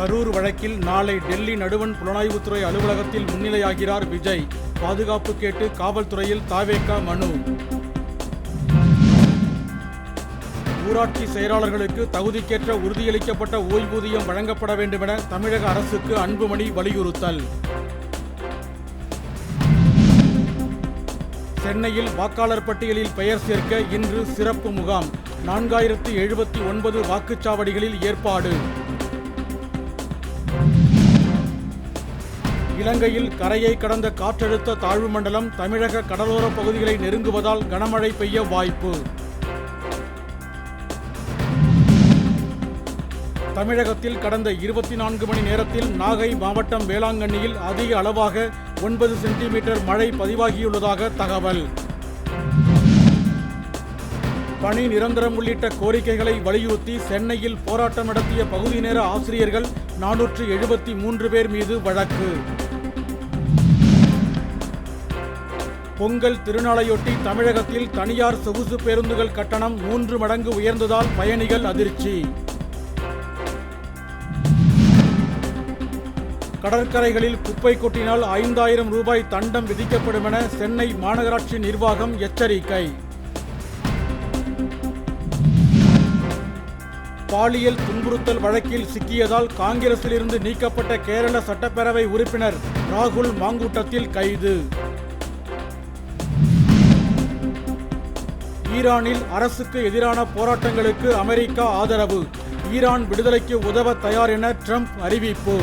கரூர் வழக்கில் நாளை டெல்லி நடுவண் புலனாய்வுத்துறை அலுவலகத்தில் முன்னிலையாகிறார் விஜய். பாதுகாப்பு கேட்டு காவல்துறையில் தாவேகா மனு. ஊராட்சி செயலாளர்களுக்கு தகுதிக்கேற்ற உறுதியளிக்கப்பட்ட ஓய்வூதியம் வழங்கப்பட வேண்டுமென தமிழக அரசுக்கு அன்புமணி வலியுறுத்தல். சென்னையில் வாக்காளர் பட்டியலில் பெயர் சேர்க்க இன்று சிறப்பு முகாம். நான்காயிரத்து எழுபத்தி ஒன்பது வாக்குச்சாவடிகளில் ஏற்பாடு. இலங்கையில் கரையை கடந்த காற்றழுத்த தாழ்வு மண்டலம் தமிழக கடலோர பகுதிகளை நெருங்குவதால் கனமழை பெய்ய வாய்ப்பு. தமிழகத்தில் கடந்த இருபத்தி நான்கு மணி நேரத்தில் நாகை மாவட்டம் வேளாங்கண்ணியில் அதிக அளவாக ஒன்பது சென்டிமீட்டர் மழை பதிவாகியுள்ளதாக தகவல். பணி நிரந்தரம் உள்ளிட்ட கோரிக்கைகளை வலியுறுத்தி சென்னையில் போராட்டம் நடத்திய பகுதி நேர ஆசிரியர்கள் நானூற்று எழுபத்தி மூன்று பேர் மீது வழக்கு. பொங்கல் திருநாளையொட்டி தமிழகத்தில் தனியார் சொகுசு பேருந்துகள் கட்டணம் மூன்று மடங்கு உயர்ந்ததால் பயணிகள் அதிர்ச்சி. கடற்கரைகளில் குப்பை கொட்டினால் ஐந்தாயிரம் ரூபாய் தண்டம் விதிக்கப்படும் என சென்னை மாநகராட்சி நிர்வாகம் எச்சரிக்கை. பாலியல் துன்புறுத்தல் வழக்கில் சிக்கியதால் காங்கிரசிலிருந்து நீக்கப்பட்ட கேரள சட்டப்பேரவை உறுப்பினர் ராகுல் மாங்கூட்டத்தில் கைது. ஈரானில் அரசுக்கு எதிரான போராட்டங்களுக்கு அமெரிக்கா ஆதரவு. ஈரான் விடுதலைக்கு உதவ தயார் என ட்ரம்ப் அறிவிப்பு.